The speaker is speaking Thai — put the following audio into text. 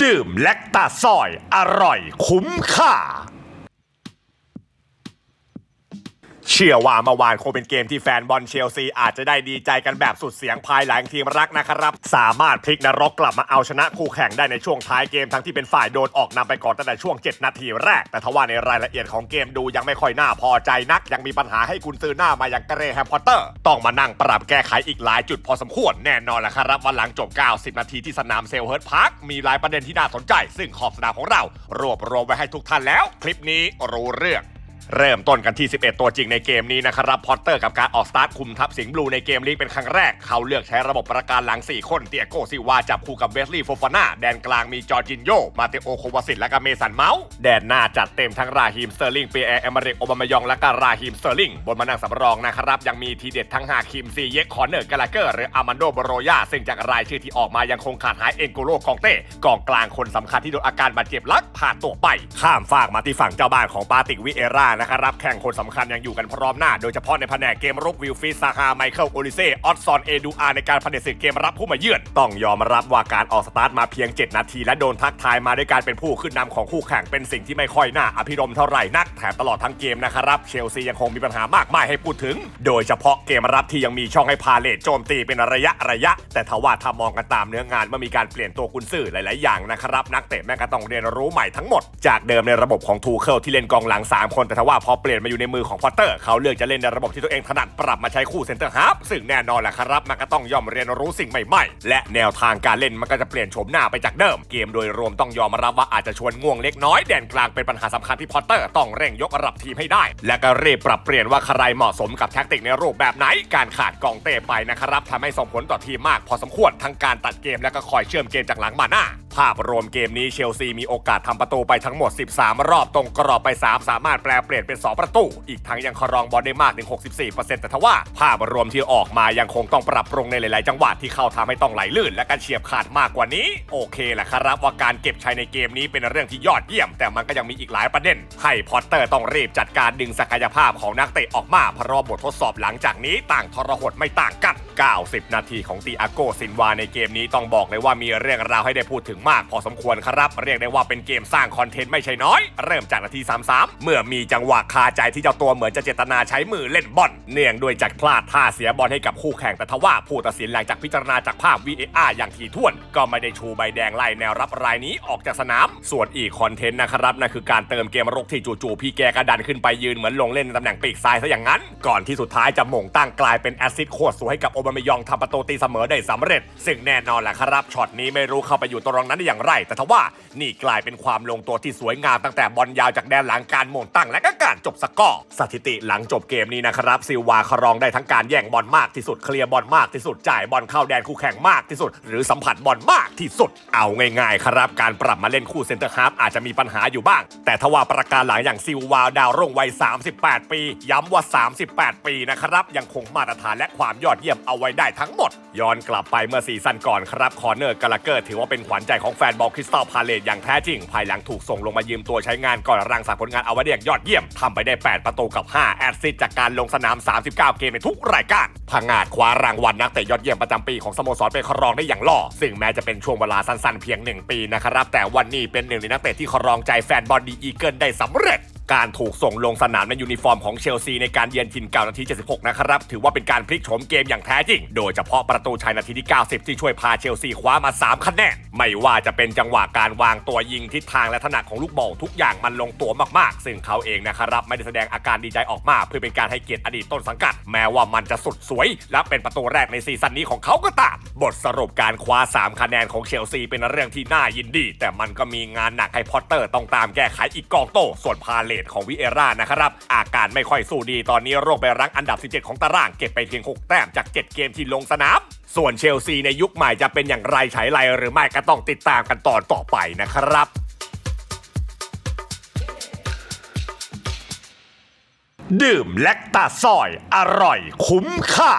ดื่มแลคตาซอย อร่อยคุ้มค่า เชื่อว่าเมื่อวานคงเป็นเกมที่แฟนบอลเชลซีอาจจะได้ดีใจกันแบบสุดเสียงภายหลังทีมรักนะครับ สามารถพลิกนรกกลับมาเอาชนะคู่แข่งได้ในช่วงท้ายเกมทั้งที่เป็นฝ่ายโดนออกนำไปก่อนตั้งแต่ช่วง 7 นาทีแรก แต่ทว่าในรายละเอียดของเกมดูยังไม่ค่อยน่าพอใจนัก ยังมีปัญหาให้กุนซือหน้ามาอย่างเกรแฮมพอตเตอร์ต้องมานั่งปรับแก้ไขอีกหลายจุดพอสมควรแน่นอนแหละครับว่าหลังจบ 90 นาทีที่สนามเซลเฮิร์ตพาร์คมีหลายประเด็นที่น่าสนใจ ซึ่งขอบสนามของเรา รวบรวมไว้ให้ทุกท่านแล้ว คลิปนี้รู้เรื่อง เริ่มต้นกันที่ 11 ตัวจริงในเกมนี้นะครับ พอตเตอร์กับการออกสตาร์ทคุมทัพสิงห์บลูในเกมลีกเป็นครั้งแรก เขาเลือกใช้ระบบประการหลัง 4 คน เตียโกซิวาจับคู่กับเวสลีย์โฟฟาน่า แดนกลางมีจอร์จินโย มาเตโอโควาสิตและก็เมสันเมาส์ แดนหน้าจัดเต็มทั้งราฮิมสเตอร์ลิงเปียร์เอเมริกโอบามายองและก็ราฮิมสเตอร์ลิง บนมานั่งสำรองนะครับ ยังมีทีเด็ดทั้งฮาคิมซีเยกคอนเนอร์กาลาเกอร์หรืออามันโดบโรยาซึ่งจากรายชื่อที่ออกมายังคงขาดหายเอ็นโกโลกองเต้กองกลางคนสำคัญที่โดนอาการบาดเจ็บลักผ่าตัวไป ข้ามฟากมาที่ฝั่งเจ้าบ้านของปาติกวิเอรานะครับแข่งคนสำคัญยังอยู่กันพร้อมหน้า โดยเฉพาะในแผนกเกมรุกวิลฟิสซาฮาไมเคิลโอลิเซออตซอนเอดูอาในการผลิตศึกเกมรับผู้มาเยือน ต้องยอมรับว่าการออกสตาร์ทมาเพียง 7 นาที และโดนทักทายมาด้วยการเป็นผู้ขึ้นนำของคู่แข่งเป็นสิ่งที่ไม่ค่อยน่าอภิรมเท่าไหร่นักแถมตลอดทั้งเกมนะครับเชลซียังคงมีปัญหามากมายให้พูดถึง โดยเฉพาะเกมรับที่ยังมีช่องให้พาเลตโจมตีเป็นระยะระยะ แต่ทว่าถ้ามองกันตามเนื้องานเมื่อมีการเปลี่ยนตัวกุนซือหลาย ๆ อย่างนะครับนักเตะแม่ก็ต้องเรียนรู้ใหม่ทั้งหมด จากเดิมในระบบของทูเคิลที่เล่นกองหลัง 3 คนแต่ทว่าพอเปลี่ยนมาอยู่ในมือของพอตเตอร์เขาเลือกจะเล่นในระบบที่ตัวเองถนัดปรับมาใช้คู่เซนเตอร์ฮาร์ฟซึ่งแน่นอนแหละครับมันก็ต้องย่อมเรียนรู้สิ่งใหม่ๆ และแนวทางการเล่นมันก็จะเปลี่ยนโฉมหน้าไปจากเดิม เกมโดยรวมต้องยอมรับว่าอาจจะชวนง่วงเล็กน้อยแดนกลางเป็นปัญหาสำคัญที่พอตเตอร์ต้องเร่งยกระดับทีมให้ได้ และก็รีบปรับเปลี่ยนว่าใครเหมาะสมกับแท็กติกในรูปแบบไหนการขาดกองเต้ไปนะครับทำให้ส่งผลต่อทีมมาก พอสมควรทั้งการตัดเกมและก็คอยเชื่อมเกมจากหลังมาหน้า ภาพรวมเกมนี้เชลซีมีโอกาสทำประตูไปทั้งหมด 13 รอบตรงกรอบไป 3 สามารถแปลเปลี่ยนเป็น 2 ประตู อีกทั้งยังครองบอลได้มากถึง 64%แต่ทว่า ภาพรวมที่ออกมายังคงต้องปรับปรุงในหลายๆ จังหวะที่เข้าทำให้ต้องไหลลื่น และการเฉียบขาดมากกว่านี้ โอเคแหละครับว่าการเก็บชัยในเกมนี้เป็นเรื่องที่ยอดเยี่ยม แต่มันก็ยังมีอีกหลายประเด็น ให้พอตเตอร์ต้องรีบจัดการดึงศักยภาพของนักเตะออกมาเพราะบททดสอบหลังจากนี้ต่างทรหดไม่ต่างกัน 90 นาทีของตีอาโกซินวาในเกมนี้ต้องบอกเลยว่ามีเรื่องราวให้ได้พูดถึงมากพอสมควรครับ เรียกได้ว่าเป็นเกมสร้างคอนเทนต์ไม่ใช่น้อย เริ่มจากนาที 33 เมื่อมีจังหวะคาใจที่เจ้าตัวเหมือนจะเจตนาใช้มือเล่นบอลเนื่องด้วยจัดพลาดท่าเสียบอลให้กับคู่แข่งแต่ทว่าผู้ตัดสินหลังจากพิจารณาจากภาพ VAR อย่างถี่ถ้วน ก็ไม่ได้ชูใบแดงไล่แนวรับรายนี้ออกจากสนาม ส่วนอีกคอนเทนต์นะครับนั่นคือการเติมเกมรุกที่จู่ๆพี่แกกระดันขึ้นไปยืนเหมือนลงเล่นตำแหน่งปีกซ้ายซะอย่างนั้น ก่อนที่สุดท้ายจะหม่งตั้งกลายเป็นแอซิสต์โคตรสวยให้กับโอบามยองทำประตูตีเสมอได้สำเร็จ ซึ่งแน่นอนแหละครับช็อตนี้ไม่รู้เข้าไปอยู่ตรงนั้นได้อย่างไร แต่ทว่านี่กลายเป็นความลงตัวที่สวยงามตั้งแต่บอลยาวจากแดนหลังการหม่งตั้งและก็การจบสกอร์สถิติหลังจบเกมนี้นะครับซิลวาครองได้ทั้งการแย่งบอลมากที่สุดเคลียร์บอลมากที่สุดจ่ายบอลเข้าแดนคู่แข่งมากที่สุด หรือสัมผัสบอลมากที่สุด เอาง่ายๆครับ การปรับมาเล่นคู่เซนเตอร์ฮาร์ฟอาจจะมีปัญหาอยู่บ้าง แต่ทว่าประการหลังอย่างซิลวาดาวรุ่งวัย 38 ปี ย้ำว่า 38 ปีนะครับยังคงมาตรฐานและความยอดเยี่ยมเอาไว้ได้ทั้งหมด ย้อนกลับไปเมื่อซีซั่นก่อนครับคอร์เนอร์กาลาเกอร์ถือว่าเป็นขวัญใจของแฟนบอลคริสตัลพาเลตอย่างแท้จริง ภายหลังถูกส่งลงมายืมตัวใช้งานก่อนรังสรรค์ผลงานเอาไว้ได้อย่างยอดเยี่ยมทำไปได้ 8 ประตูกับ 5 แอสซิสจากการลงสนาม 39 เกมในทุกรายการพังงาดคว้ารางวัลนักเตะยอดเยี่ยมประจำปีของสโมสรไปครองได้อย่างหล่อ ซึ่งแม้จะเป็นช่วงเวลาสั้นๆเพียง 1 ปีนะครับแต่วันนี้เป็นหนึ่งในนักเตะที่ครองใจแฟนบอลดีอีเกิลได้สำเร็จการถูกส่งลงสนามในยูนิฟอร์มของเชลซีในการเยือนทินเก่านาที 76 นะครับ ถือว่าเป็นการพลิกโฉมเกมอย่างแท้จริง โดยเฉพาะประตูชัยนาทีที่ 90 ที่ช่วยพาเชลซีคว้ามา 3 คะแนน ไม่ว่าจะเป็นจังหวะการวางตัวยิงทิศทางและถนัดของลูกบอลทุกอย่างมันลงตัวมากๆ ซึ่งเขาเองนะครับไม่ได้แสดงอาการดีใจออกมาเพื่อเป็นการให้เกียรติอดีตต้นสังกัด แม้ว่ามันจะสุดสวย และเป็นประตูแรกในซีซั่นนี้ของเขาก็ตาม บทสรุปการคว้า 3 คะแนนของเชลซีเป็นเรื่องที่น่ายินดี แต่มันก็มีงานหนักให้พอตเตอร์ต้องตามแก้ไขอีกกองโตส่วนพาเลตของวิเอรานะครับ อาการไม่ค่อยสู้ดีตอนนี้โรคไปรั้งอันดับ 17 ของตารางเก็บไปเพียง 6 แต้มจาก 7 เกมที่ลงสนาม ส่วนเชลซีในยุคใหม่จะเป็นอย่างไรฉายไรหรือไม่ก็ต้องติดตามกันตอนต่อไปนะครับดื่มแลคตาซอย อร่อยคุ้มค่า